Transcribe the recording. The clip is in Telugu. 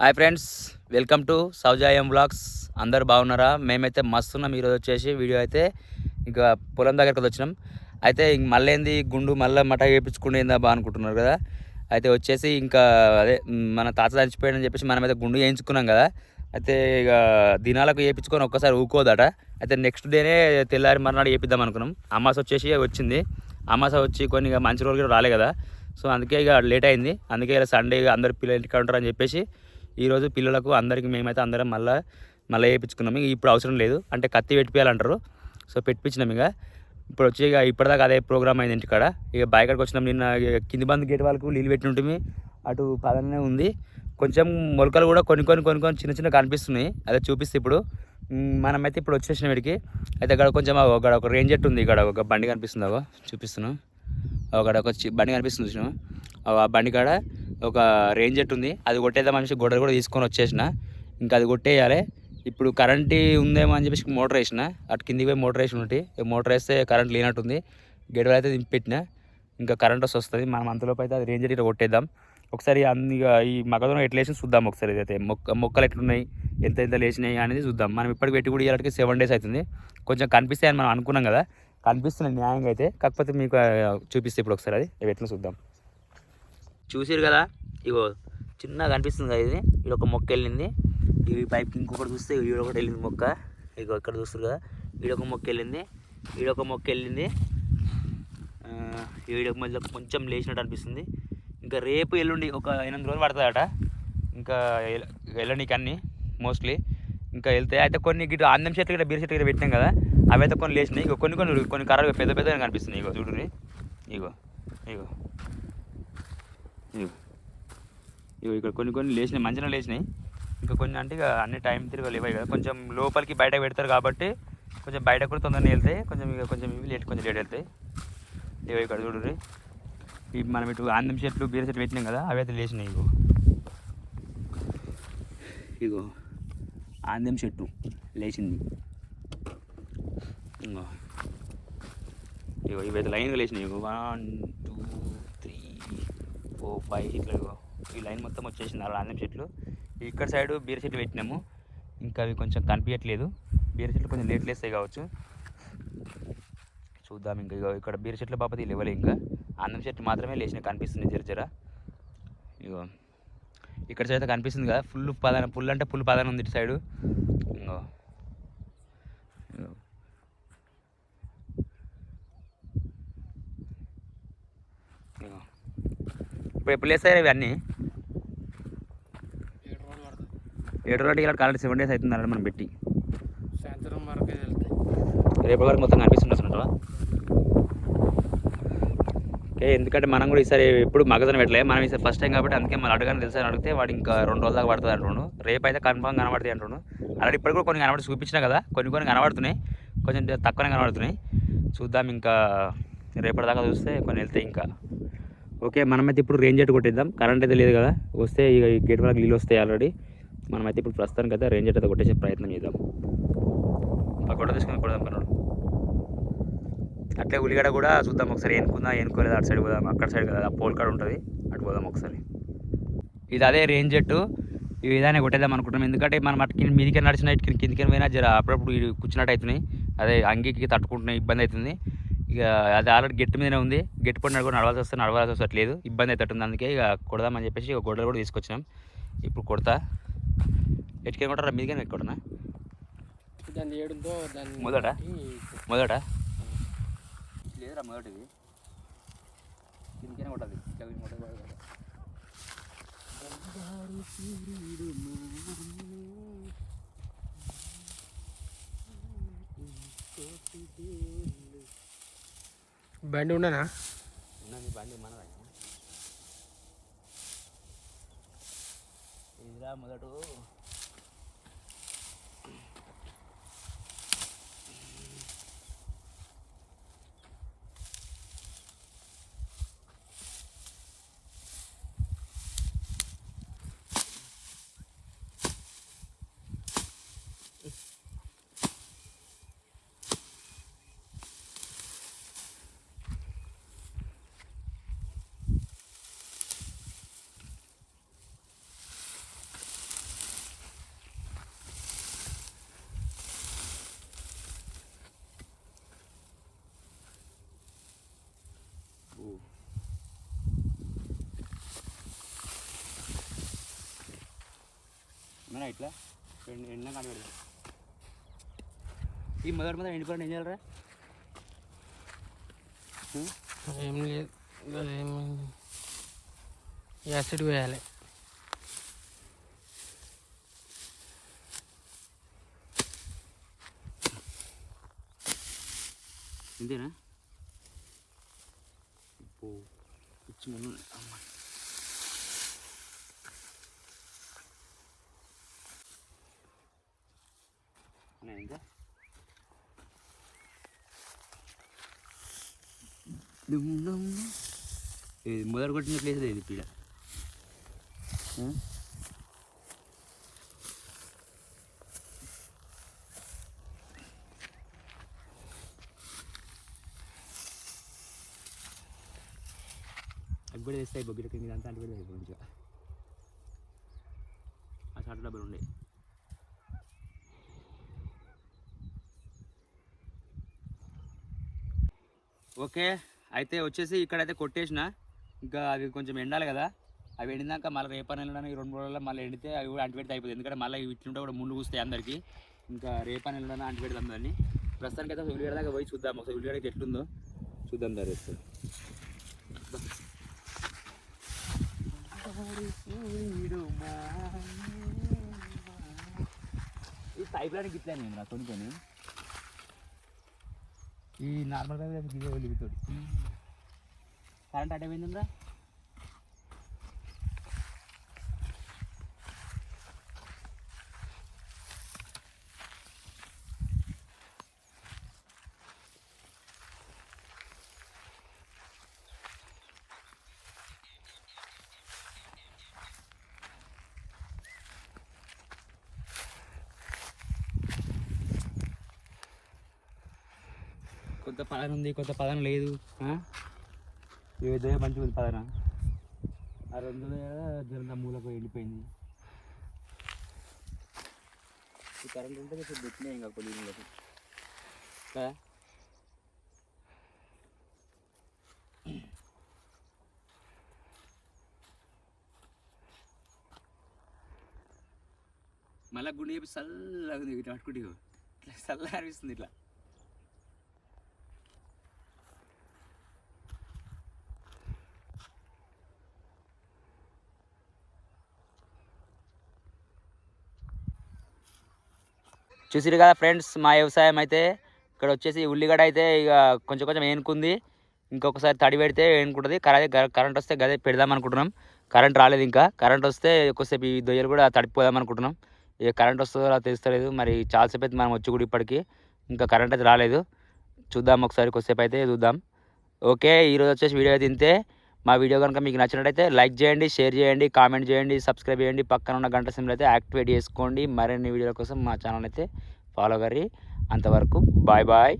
హాయ్ ఫ్రెండ్స్ వెల్కమ్ టు సౌజాయం బ్లాగ్స్ అందరు బాగున్నారా? మేమైతే మస్తున్నాం ఈరోజు వచ్చేసి వీడియో అయితే ఇంకా పొలం దగ్గరికి వచ్చినాం. అయితే ఇంక మళ్ళీ ఏంది గుండు మళ్ళీ మట వేయించుకుంటే ఏందా బా అనుకుంటున్నారు కదా. అయితే వచ్చేసి ఇంకా అదే మన తాత చనిపోయాడని చెప్పేసి మనం అయితే గుండు వేయించుకున్నాం కదా. అయితే ఇక దినాలకు వేయించుకొని ఒక్కసారి ఊకోదట. అయితే నెక్స్ట్ డేనే తెల్లారి మర్నాడు వేపిద్దాం అనుకున్నాం. అమాస వచ్చేసి వచ్చింది. అమాస వచ్చి కొన్ని ఇక మంచి రోజులు కూడా రాలే కదా. సో అందుకే ఇక లేట్ అయింది. అందుకే ఇలా సండే ఇక అందరు పిల్లలు ఇంటికి ఉంటారు అని చెప్పేసి ఈరోజు పిల్లలకు అందరికీ మేమైతే అందరం మళ్ళీ మళ్ళీ వేయించుకున్నాం ఇప్పుడు అవసరం లేదు. అంటే కత్తి పెట్టిపోయాలంటారు సో పెట్టించినాం ఇక. ఇప్పుడు వచ్చి ఇక ఇప్పటిదాకా అదే ప్రోగ్రామ్ అయింది ఇంటికాడ. ఇక బయకడికి వచ్చినాం. నిన్న కింది బంద్ గేట్ వాళ్ళకు నీళ్ళు పెట్టి ఉంటుంది అటు పదనే ఉంది. కొంచెం మొలకలు కూడా కొన్ని కొన్ని కొన్ని కొన్ని చిన్న చిన్న కనిపిస్తున్నాయి. అదే చూపిస్తే ఇప్పుడు. మనమైతే ఇప్పుడు వచ్చేసిన వీడికి అయితే ఇక్కడ కొంచెం అక్కడ ఒక రేంజెట్ ఉంది ఇక్కడ ఒక బండి కనిపిస్తుంది ఒక చూపిస్తున్నాం. అక్కడ ఒక చి- బండి కనిపిస్తుంది చూసినాం ఆ బండి కాడ ఒక రేంజ్ ఎట్టు ఉంది అది కొట్టేద్దాం మనిషి గొడవ కూడా తీసుకొని వచ్చేసిన. ఇంకా అది కొట్టేయాలి. ఇప్పుడు కరెంట్ ఉందేమో అని చెప్పేసి మోటార్ వేసిన. అటు కిందికి పోయి మోటార్ వేసి ఉంటే మోటార్ వేస్తే కరెంట్ లేనట్టుంది గేట్ అయితే దింపెట్టిన. ఇంకా కరెంట్ వస్తుంది. మనం అంతలోపు అయితే అది రేంజర్ ఇట్లా కొట్టేద్దాం. ఒకసారి అన్ని ఈ మగదనం ఎట్లా వేసి చూద్దాం ఒకసారి ఇదైతే. మొక్క మొక్కలు ఎట్లున్నాయి ఎంత ఎంత లేచినాయి అనేది చూద్దాం. మనం ఇప్పటికి పెట్టి కూడా ఇవ్వడానికి సెవెన్ డేస్ అవుతుంది. కొంచెం కనిపిస్తాయని మనం అనుకున్నాం కదా. కనిపిస్తున్నాయి న్యాయంగా అయితే. కాకపోతే మీకు చూపిస్తే ఇప్పుడు ఒకసారి అది. ఎట్లా చూద్దాం. చూసారు కదా? ఇగో చిన్నగా కనిపిస్తుంది కదా ఇది. ఇది ఒక మొక్క వెళ్ళింది. ఇవి పైప్కి ఇంకొకటి చూస్తే ఈడ ఒకటి వెళ్ళింది మొక్క. ఇగో ఇక్కడ చూస్తారు కదా? ఈడొక మొక్క వెళ్ళింది. ఈడొక మొక్క వెళ్ళింది. ఈడొక మధ్య కొంచెం లేచినట్టు అనిపిస్తుంది. ఇంకా రేపు ఎల్లుండి ఒక ఎనిమిది రోజులు పడుతుందట. ఇంకా ఎల్- అన్ని మోస్ట్లీ ఇంకా వెళ్తే అయితే కొన్ని గిట్ట అందం చెట్లు గిట్ట బీర చెట్లు గిట్ట పెట్టినాం కదా? అవి అయితే కొన్ని లేచినాయి. ఇక కొన్ని కొన్ని కొన్ని కర్రలు పెద్ద పెద్దగా కనిపిస్తున్నాయి. ఇగో చూడండి ఇగో ఇగో. ఇదిగో ఇగో ఇక్కడ కొన్ని కొన్ని లేచినాయి మంచిగా లేచినాయి. ఇంకా కొన్ని అంటే ఇక అన్ని టైం తిరగలేవు కదా కొంచెం లోపలికి బయట పెడతారు కాబట్టి కొంచెం బయట కూడా తొందరగా వెళ్తాయి. కొంచెం ఇక కొంచెం ఇవి లేట్ కొంచెం లేట్ వెళ్తాయి. ఇవి ఇక్కడ చూడండి ఇవి మనం ఇటు ఆందం చెట్లు బీర చెట్లు పెట్టినాం కదా అవి అయితే లేచినాయి ఇగో. ఇగో ఆందం చెట్టు లేచింది. ఇంగో. ఇగో ఇవైతే లైన్గా లేచినాయి ఇగో. One two three four five ఇట్లా ఈ లైన్ మొత్తం వచ్చేసింది. అలా ఆందం చెట్లు. ఇక్కడ సైడ్ బీర చెట్లు పెట్టినాము. ఇంకా అవి కొంచెం కనిపించట్లేదు బీర చెట్లు కొంచెం లేట్ వేస్తాయి కావచ్చు. చూద్దాం ఇంకా. ఇగో ఇక్కడ బీర చెట్లు బాపతి లేవలే ఇంకా. అన్నం చెట్టు మాత్రమే లేచినాయి కనిపిస్తుంది జర జర. ఇగో ఇక్కడ సైడ్ కనిపిస్తుంది కదా. ఫుల్ పదాన ఫుల్ అంటే ఫుల్ పదాన ఉంది ఇటు సైడు. ఇంగో ఇగో. ఇగో. ఇప్పుడు ఎప్పుడు లేస్తాయి ఇవన్నీ ఏడు రోజులు ఇక్కడ కాలంటే సెవెన్ డేస్ అవుతుంది అన్నమాట మనం పెట్టి సాయంత్రం వరకే రేపటి వరకు మొత్తం కనిపిస్తుంటావా ఓకే ఎందుకంటే మనం కూడా ఈసారి ఎప్పుడు మగజన పెట్టలే. మనం ఈసారి ఫస్ట్ టైం కాబట్టి అందుకే మనం అడగానే తెలుసు అని అడిగితే వాడు ఇంకా రెండు రోజుల దాకా పడుతుంది అంటుండు. రేపు అయితే కన్ఫామ్ కనబడతాయి అంటుండు. అలాగే ఇప్పటికి కూడా కొన్ని కనబడి చూపించినా కదా? కొన్ని కొన్ని కనబడుతున్నాయి. కొంచెం తక్కువనే కనబడుతున్నాయి. చూద్దాం ఇంకా రేపటి దాకా చూస్తే కొన్ని వెళ్తాయి ఇంకా. ఓకే మనమైతే ఇప్పుడు రేంజ్ ఎట్ కొట్టేద్దాం. కరెంట్ అయితే లేదు కదా. వస్తే ఇక ఈ గేట్ వరకు నీళ్ళు వస్తాయి ఆల్రెడీ మనమైతే ఇప్పుడు ప్రస్తుతానికి అయితే రేంజ్ అయితే కొట్టేసే ప్రయత్నం చేద్దాం. పక్కన తీసుకొని కొడదాం పన్నాడు అట్లే ఉల్లిగడ్డ కూడా చూద్దాం ఒకసారి. ఏనుకుందా ఏనుకోలేదు? అటు సైడ్ పోదాం అక్కడ సైడ్ కదా. పోల్ కాడ ఉంటుంది. అటు పోదాం ఒకసారి. ఇది అదే రేంజ్ జెట్టు ఈ విధానం కొట్టేద్దాం అనుకుంటున్నాం. ఎందుకంటే మనం అటు కింద మీదికి నడిచిన ఇటు కింద కిందికి పోయినా జర అప్పుడప్పుడు కూర్చున్నట్టు అవుతున్నాయి. అదే అంగికి తట్టుకుంటున్నాయి ఇబ్బంది అవుతుంది. ఇక అది ఆల్రెడీ గట్టి మీదనే ఉంది. గట్టి పడిన కూడా నడవాల్సి వస్తే నడవాల్సి వస్తలేదు ఇబ్బంది అవుతుంది అందుకే ఇక కొడదామని చెప్పేసి ఇక గొడ్డలు కూడా తీసుకొచ్చినాం. ఇప్పుడు కొడతా. ఎట్టుకేం కొట్టారా మీదికే ఎట్టుకోడనా దాన్ని ఏడుతో దాన్ని మొదట? మొదట? లేదురా మొదటిది. కిందకనే కొట్టది బండి ఉండనా? ఉన్నది బండి మనదా ఇదిరా మొదట మన ఇట్లా. ఎండ ఎండ కాడ పెడదాం ఈ మొదటి మొదటి ఎండిపోయిన ఏం చేయాలరా? ఏం లేదు. అదేమి యాసిడ్ వేయాలి ఇంతేనా? ఉప్పు పిచ్చి ముందు అమ్మ అన్నా, ఇంకా డుమ్ డుమ్. ఇది మొదలు కొట్టిన ప్లేస్ ఇది పీడ ఆ? అవి కూడా తెస్తాయి బొబ్బిలకి మీద అంతా అంటే కూడా అయిపోయి మంచిగా ఆ షార్ట్ డబ్బులు ఉండే ఓకే అయితే వచ్చేసి ఇక్కడైతే కొట్టేసిన. ఇంకా అవి కొంచెం ఎండాలి కదా. అవి ఎండినాక మళ్ళీ రేపన వెళ్ళడానికి రెండు మూడు రోజుల్లో మళ్ళీ ఎండితే అవి కూడా అంటిపెడితే అయిపోతుంది. ఎందుకంటే మళ్ళీ ఇట్లుంటే కూడా ముందు కూస్తాయి అందరికి. ఇంకా రేపని వెళ్ళడానికి అంటిపెడతాం దాన్ని ప్రస్తుతానికి అయితే ఉల్లిగడ్డ దాకా పోయి చూద్దాం. ఒకసారి ఉల్లిగడ్డకి ఎట్లుందో చూద్దాం దారి ఈ పైప్ లైన్ గిట్లా నేను నా కొనుక్కొని ఈ నార్మల్గా ఇదే వెళ్ళిపోతాడు కరెంట్ అటే పోయిందా కొంత పదన ఉంది కొంత పదన లేదు. ఏదో మంచిగా ఉంది పదన ఆ రెండు జరంత మూలకు వెళ్ళిపోయింది ఈ కరెంట్ ఉంటే కొంచెం పెట్టినాయి ఇంకా కొన్ని కదా? మళ్ళా గుండె చెప్పి చల్లగా ఉంది ఇట్లా అట్టుకుంటే ఇట్లా చల్లగా అనిపిస్తుంది ఇట్లా. చూసిరు కదా ఫ్రెండ్స్ మా వ్యవసాయం అయితే ఇక్కడ వచ్చేసి ఉల్లిగడ్డ అయితే ఇక కొంచెం కొంచెం ఏనుకుంది. ఇంకొకసారి తడి పెడితే ఏనుకుంటుంది కరెంట్ కరెంట్ వస్తే గదే పెడదాం అనుకుంటున్నాం. కరెంట్ రాలేదు ఇంకా కరెంట్ వస్తే ఎక్కువసేపు ఈ దొయ్యలు కూడా తడిపోదాం అనుకుంటున్నాం. ఇక కరెంట్ వస్తుందో అలా తెలుస్తలేదు మరి చాలాసేపు అయితే మనం వచ్చి కూడా ఇప్పటికి ఇంకా కరెంట్ అయితే రాలేదు. చూద్దాం ఒకసారి కొద్దిసేపు అయితే చూద్దాం. ఓకే ఈరోజు వచ్చేసి వీడియో అయితే ఇంతే. మా వీడియో కనుక మీకు నచ్చినట్టయితే లైక్ చేయండి షేర్ చేయండి కామెంట్ చేయండి సబ్స్క్రైబ్ చేయండి. పక్కన ఉన్న గంట సింబల్ అయితే యాక్టివేట్ చేసుకోండి. మరిన్ని వీడియోల కోసం మా ఛానల్ అయితే ఫాలో కర్రీ. అంతవరకు బాయ్ బాయ్.